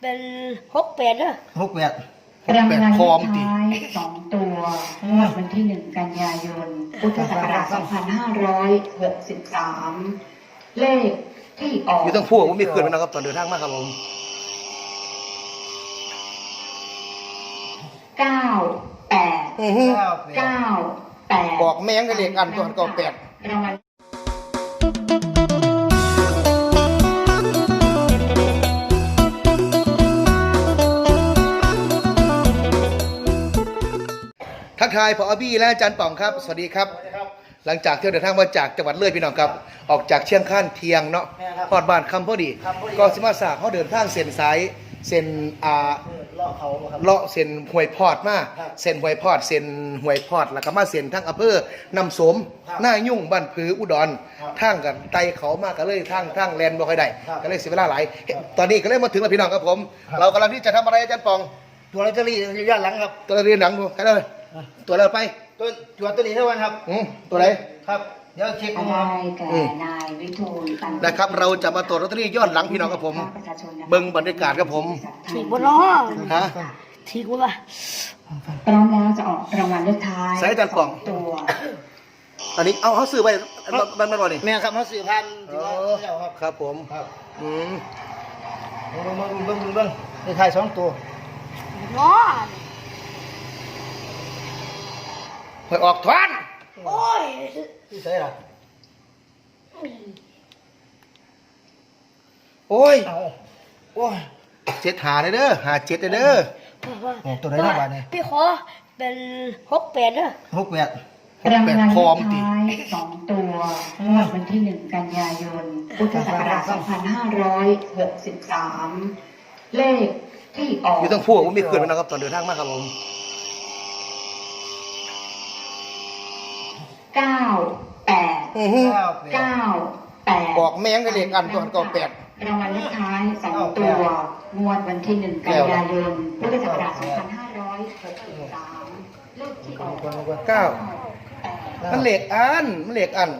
เป็นหกแปดเนอะหกแปดรางวัลเลขพร้อมติท้ายสองตัวงวดวันที่หนึ่งกันยายน พุทธศักราช2563 เลขที่ออก อยู่ต้องพูดว่ามีเขื่อนมันนะครับตอนเดินทางมาครับผม เก้าแปดอื้อหือเก้าแปดบอกแม่งกับเลขอันตัวอันเก้าแปด รางวัล ทักทายพอบี้และอาจารย์ป่องครับ สวัสดีครับ หลังจากที่เดินทางมาจากจังหวัดเลยพี่น้องครับ ออกจากเชียงคานเทียงเนาะแม่ครับพอดบ้านคำพอดี คำพอดี ก็สิมาสากเขาเดินทางเส้นสายเส้นอ่าเลาะเขาครับ เลาะเส้นห้วยพอดมาครับเส้นห้วยพอดเส้นห้วยพอดแล้วก็มาเส้นทั้งอำเภอนำสมครับหน้ายุ่งบ้านผืออุดรครับทางกันไตเขามากก็เลยทางทางแลนบ่ค่อยได้ครับก็เลยเสียเวลาหลายตอนนี้ก็เลยมาถึงแล้วพี่น้องครับผม ครับ เรากำลังที่จะทำอะไรอาจารย์ปองตัวลอตเตอรี่อยู่ด้านหลังครับตัวเราเรียนหนังดูใครเลยอะ ตัวเราไปตัวตัวตัวนี้เท่ากันครับอืมตัวไหนครับเดี๋ยวเช็คออกได้มาแก่อืมนายวิทูลตันนะครับ เราจะมาตรวจลอตเตอรี่ย้อนหลังพี่น้องครับผมประชาชนนะคะเบิ่งบรรยากาศครับผมถีบนน้องฮะถีบนว่ะพร้อมแล้วจะออกรางวัลเลขท้ายใส่อาจารย์ป่องตัวอันนี้เอาเขาซื้อไปมันมันบ่นี่แม่ครับเขาสื่อพันถึงแล้วครับครับผมครับอืมเบิ่งเบิ่งเบิ่งเบิ่งเบิ่งเลขท้ายสองตัวน้อง หวยออกทวนโอ้ยที่ใส่ล่ะโอ้ยเอาโอ้ยเจ็ดหาเลยเด้อหาเจ็ดเลยเด้อนี่ตัวไหนหน้าบ้านนี่พี่ขอเป็นหกแปดเนอะหกแปดรางวัลเลขพร้อมติท้ายสองตัวงวดวันที่หนึ่งกันยายนพุทธศักราช2563เลขที่ออกอยู่ต้องพูดว่ามีเขื่อนมันนะครับตอนเดินทางมาครับผม เก้าแปดอื้อหือ เก้าแปดเก้าแปดบอกแม่งกับเลขอันตัวอันเก้าแปด รางวัลเลขท้ายสองตัว งวดวันที่หนึ่งกันยายนพุทธศักราช2563เลขที่ออกเก้า แปด มันเลขอันมันเลขอัน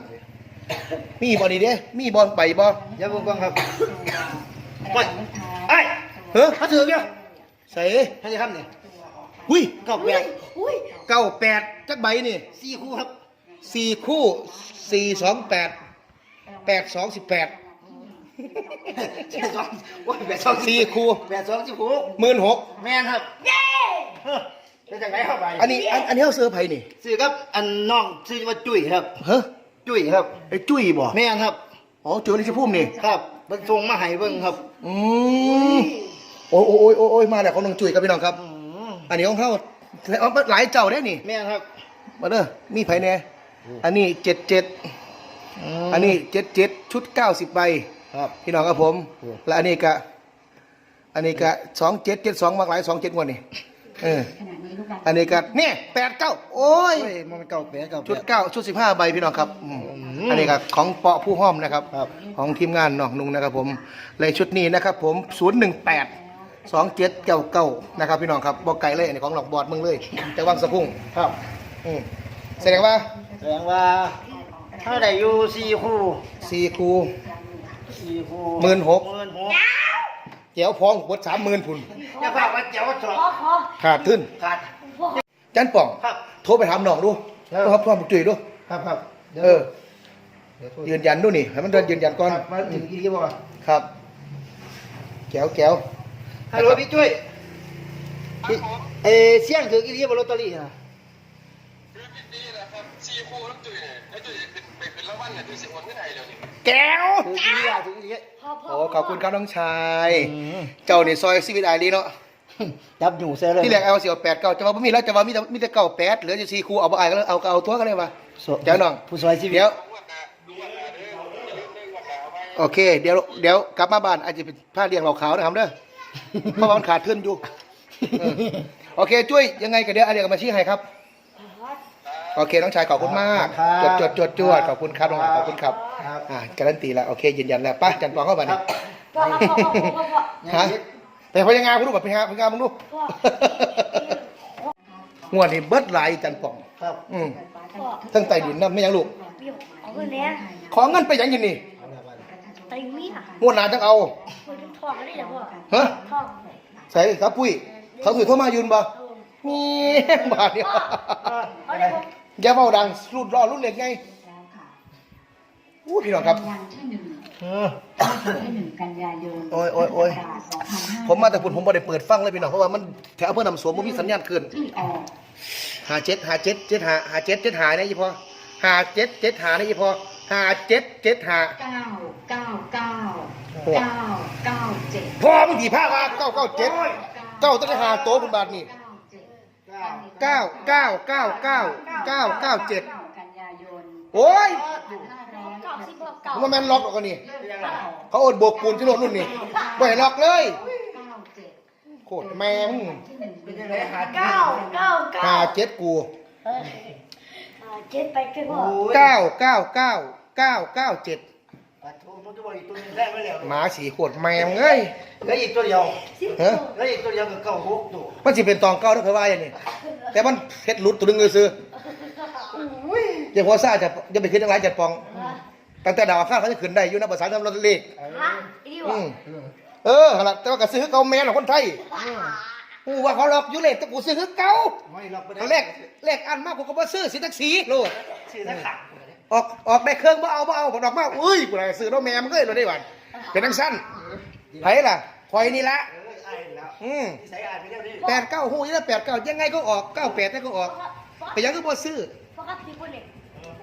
มีบ่นี่เด้ มีบ่ใบบ่เดี๋ยวเบิ่งก่อนครับรางวัลเลขท้ายไอ้เฮ้อเขาถือเนี่ยใส่ให้จะครับนี่หุ้ยเก้าแปดอุ้ยเก้าแปดจักใบนี่สี่คู่ครับ สี่คู่สี่สองแปดแปดสองสิบแปดแปดสองโอ้ยแปดสองสี่คู่แปดสองสิบหกหมื่นหกแม่นครับเย้ได้จากไหนเข้าไปอันนี้อันอันนี้เขาซื้อไผนี่ซื้อครับอันน้องซื้อว่าจุ้ยครับเฮ้อจุ้ยครับไอ้จุ้ยบ่แม่นครับอ๋อจุ้ยนี่ชื่อพุ่มนี่ครับมันส่งมาให้เบิ่งครับอืมโอ้ยโอ้ยโอ้ยโอ้ยมาแล้วของน้องจุ้ยครับพี่น้องครับอืมอันนี้ของเขาเอาหลายเจ้าได้นี่แม่นครับมาเด้อมีไผแน่ อันนี้เจ็ดเจ็ดอันนี้เจ็ดเจ็ดชุดเก้าสิบใบครับพี่น้องครับผมอืมและอันนี้ก็อันนี้ก็สองเจ็ดเจ็ดสองมากหลายสองเจ็ดงวดนี่เออขณะนี้ลูกบอลอันนี้ก็เนี่ยแปดเก้าโอ้ยเฮ้ยมันเก่าแปดเก่าแปชุดดเก้าชุดสิบห้าใบพี่น้องครับอืมอืมอันนี้ก็ของเปาะผู้ห้อมนะครับครับ ของทีมงานน้องนุ่งนะครับผมเลยชุดนี้นะครับ ผมศูนย์หนึ่งแปดสองเจ็ดเก้าเก้านะครับ พี่น้องครับบอกไก่เลยอันนี้ของหลอกบอดมึงเลย แต่วังสะพุ่งครับอืมแสดงว่า แสดงว่าถ้าได้อยู่สี่คู่สี่คูสี่คู่หมื่นหกหมื่นหกเจียวพองบดสามหมื่นพุ่นอย่าฝากว่าเจ้าสอขอขอขาดทึ้นขาดพ่อจันป่อง ครับ โทรไปถามน้องดูครับ โทรครับพ่อบุกจุยดูครับครับดี๋ยวเออเดี๋ยวโทษยืนยันดูนี่ให้มันเดินยืนยันก่อนครับมาถึงกี่กี่บ่ครับแก้วแก้วฮัลโหลพี่จุ้ยพี่เออเสี่ยงถือกี่กี่บ่ลอตเตอรี่นะ นี่นะครับซีคูน้ำจุยเนี่ยไอ้จุยเป็นไปเป็นละวันเนี่ยจุยสิโอนไม่ได้เดี๋ยวนี้แก้วถือกี่กี่ถือกี่กี่พ่อพ่อโอ้ขอบคุณครับน้องชายอืมเจ้านี่ซอยซีวิตไอรีเนาะจับอยู่เสียเลยที่แรกเอาเสียวแปดเก้าจะว่าไม่มีแล้วจะว่ามีแต่มีแต่เก้าแปดเหลือจะสี่คูเอาบ่ไอก็เลยเอาก็เอาตัวกันเลยว่ะเดี๋ยวน้องผู้ซอยชีวิตเดี๋ยวงวดหน้าดูงวดหน้าเด้ออย่าลืมเด้องวดหน้าเอาไว้โอเค เดี๋ยวเดี๋ยวกลับมาบ้านอาจจะเป็นผ้าเลี้ยงเราขาวนะครับเด้อเพราะว่ามันขาดทุนอยู่เออโอเคจุ้ยยังไงก็เดี๋ยวอาเรียกมาชี้ให้ครับ โอเคน้องชายขอบคุณมากจดจดจดจวดขอบคุณครับน้องหลานขอบคุณครับครับอ่าการันตีแล้วโอเคยืนยันแล้วไป้าจันปองเข้ามาครันี่บพ่อพ่อพ่อพ่อพ่อฮะแต่พยังงานคุณดูแบบพยังงานพยังงานมึงดูพ่องวดนี้เบิดหลายจันปองครับอืมพ่อทั้งไต่ดินนะไม่ยังลูกพี่เอาเงินเนี้ยขอเงินไปยังยินนี่ไตมีอะงวดหน้าจังเอาคนทองก็ได้เหรอพ่อฮะทองใส่ครับปุ้ยเขาถือโทรมายืนบ่นี่บาทเนี่ยเอาเดี๋ยวผม อย่าเบาดังรุ่นรอรุ่นเล็กไงแล้วค่ะอู้พี่น้องครับรางวัลที่หนึ่งเออรางวัลที่หนึ่งกันยายนโอ้ยโอ้ยโอ้ยสองพันห้าผมมาแต่พุ่นผมบ่ได้เปิดฟังเลยพี่น้องเพราะว่ามันแถวอำเภอนำสวมมันมีสัญญาณขึ้นที่ออกหาเจ็ดหาเจ็ดเจ็ดหาหาเจ็ดเจ็ดหาเนี่ยยี่พอหาเจ็ดเจ็ดหาเนี่ยยี่พอหาเจ็ดเจ็ดหา เก้าเก้าเก้าโอ้ เก้าเก้าเจ็ดพอมึงถีผ้าว่าเก้าเก้าเจ็ดเก้าต้องได้หาโต๊ะคุณบาทนี่เก้า เจ็ดเก้าเก้าเก้าเก้าเก้าเก้าเจ็ดกันยายนโอ้ยเก่าสิบเก่ามันแมนล็อกออกกันนี่เขาโอดโบกปูนที่โน่นนู่นนี่บ่ให้ล็อกเลยเก้าเจ็ดโคตรแม่มึงที่หนึ่งเป็นยังไงหาเก้าเก้าเก้าหาเจ็ดกูเอออ่าเจ็ดไปเจ็ดพ่อโอ้ยเก้าเก้าเก้าเก้าเก้าเจ็ดปะโถมันจะบอกอีกตัวนึงได้ไหมแล้วหมาสีขวดแมงเอ้ยเหลืออีกตัวเดียวสิบฮะเหลืออีกตัวเดียวกับเก้าหกตัวมันสิเป็นตองเก้าถ้าเคยว่าอย่างนี้ แต่มันเพชรหลุดตัวหนึงเลยซื้ออย่าพอซ่าจะจะไปขึ้นทั้งหลายจัดปอง ตั้งแต่ดาวอังคารเขาจะขึ้นได้อยู่นะภาษาทำรถเลขฮะอีนี่อืวะมเออขนาดแต่ว่ากระซื้อเก่าแมนของคนไทยกูว่าเขาหลอกอยู่เลขแต่กูซื้อคือเก่าไม่หรอกไม่เอาได้เลขเลขอันมากกูก็บ่ซื้อสิตักสีโลด ชื่อนักขังออกออกได้เครื่องบ่เอาบ่เอาบอกดอกมาอุ้ยกูได้ซื้อแล้วแม่มันก็เลยได้หวันเป็นทั้งสั้นไผล่ะคอยนี่ละเอ อไอ้แล้วอืมนิสัยอ่านไปแล้วดิแปดเก้าหูยแล้วแปดเก้ายังไงก็ออกเก้าแปดนั่นก็ออกแต่ยังก็บ่ซื้อเพราะกับสี่คนเนี่ย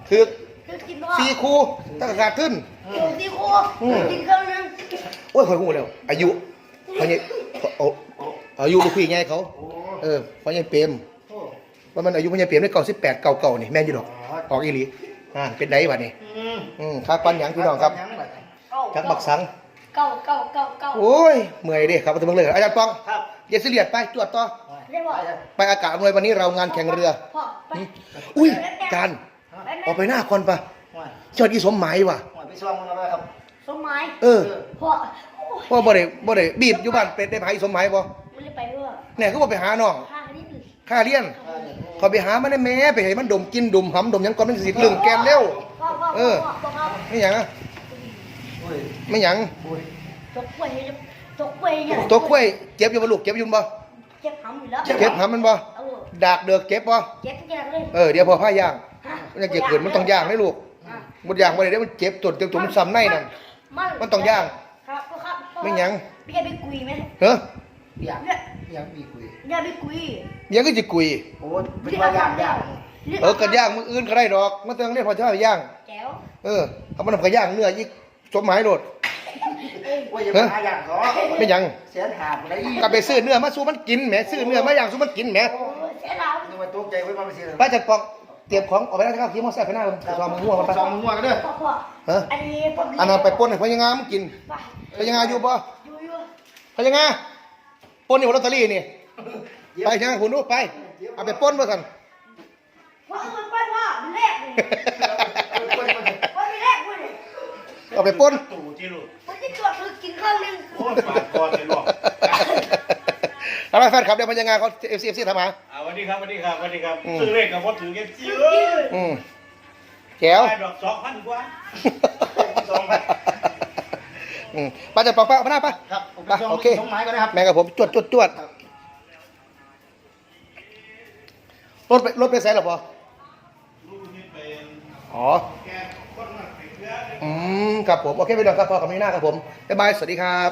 คือคือกินพ่อสี่คูตั้งแต่ขาดขึ้นอยู่ที่ครัวกินเครื่องนึงโอ้ยคอยหูแล้วอายุพอยังเอาอายุลูกพี่ไงเขาโอ้เออพอยังเปรมโอ้ว่ามันอายุพอยังเปรมได้เก่าสิบแปดเก่าเก่านี่แม่นอยู่ดอกออกอีหลีอ่าเป็นไดวะนี่อืมอืมค่าปันหยังพี่น้องครับยังไงจักบักสัง เก้าเก้าเก้าเก้าโอ้ยเมื่อยเดิครับมาถึงเบิ่งเลยอาจารย์ปองครับเยสเลียดไปจวดต่อเรียกว่าไปอากาศอำนวยวันนี้เรางานแข่งเรือพ่อไปอุ้ยจานออกไปหน้าคอนปะว่าเจ้าที่สมหมายว่ะว่าไปซ่อมมันแล้วครับสมัยเออพ่อโอ้ยพ่อบ่ได้บ่ได้บีบอยู่บ้านเป็ดได้หาอีสมหมายบ่ไม่ได้ไปด้วยแหน่ก็บ่ไปหาน้องข้างนี้ดิค่าเลี้ยงเขาไปหามันได้แม่ไปให้มันดมกินดมหำดมหยังก่อนมันสิลึงแกนเร็วพ่อพ่อเออพ่อพ่อครับไม่หยังอะโอ้ย ไม่หยังโอ้ยจกกล้วยจกกล้วยเนี่ยตัวกล้วยเจ็บอยู่บ่ลูกเจ็บอยู่บ่เจ็บหำอยู่แล้วเจ็บหำมันบ่เออดากเดือกเจ็บบ่เจ็บทุกอย่างเลยเออเดี๋ยวพอผ้าย่างฮะมันจะเจ็บเกิดมันต้องย่างให้ลูกอะบ่ย่างบ่ได้เดี๋ยวมันเจ็บตดเจ็บตัวมันซ้ำในนั่น มันต้องย่างครับพ่อครับพ่อไม่หยัง พี่แกไปกุยไหมเฮ้ออยากเนี่ยอยากมีคุยอย่าไปกุยยังก็สิกุย โอ้ยเป็นว่าอยากอยากเออกันย่างมื้ออื่นก็ได้ดอกมันต้องเรียกพอเจ้าย่าง แจ๋วเออเอามันทำกระย่างเนื้ออีก สมหมายโลดโอ้ยอย่าไปหาอย่างเขาไม่หยัง เสียหาบอะไรอีกก็ไปซื้อเนื้อมาสู้มันกินแหมซื้อเนื้อมาย่างสู้มันกินแหมโอ้ยเสียดาวนึกว่าตกใจไว้มาไม่เสียป้าจัดปองเตรียมของออกไปแล้วนะครับขี่มอเตอร์ไซค์ไปหน้าเบิ่งซองมือหัวมันไปซองมั่วกันเด้อพ่อพ่อเอออันนี้ผมอันนั้นไปปล้นให้พญางามันกินไปพญางาอยู่บ่อยู่อยู่พญางาปล้นนี่หัวลอตเตอรี่นี่ไปใช่ไหมคุณดูไปเอาไปปล้นมาสั่นพ่อเอามันไปพ่อมันแรกเลย เอาไปป้นตู่ที่ลูกมันจะตรวจคือกินเครื่องนึงโอ้ยปาดคอเลยลูกเอาไปแฟนคลับเดี๋ยวพญางาเขาเอฟซีเอฟซีทำมาอ่าวัสดีครับวัสดีครับวัสดีครับซื้อเลขกับพ่อถือแค่เจื้ออืมแจ๋วได้ดอกสองพันกว่าสองพันอืมป้าจัดปองป้าพน้าป้าครับปไปส่งโอเคส่งไม้ก่อนนะครับแม่กับผมจวดจวดจวดรถไปรถไปใส่หรอปอลูกนี่เป็นอ๋อ คนมาเป็นเพื่อนอืมครับผม โอเคไปดอนครับพ่อกับนี่หน้าครับผมบ๊ายบาย สวัสดีครับ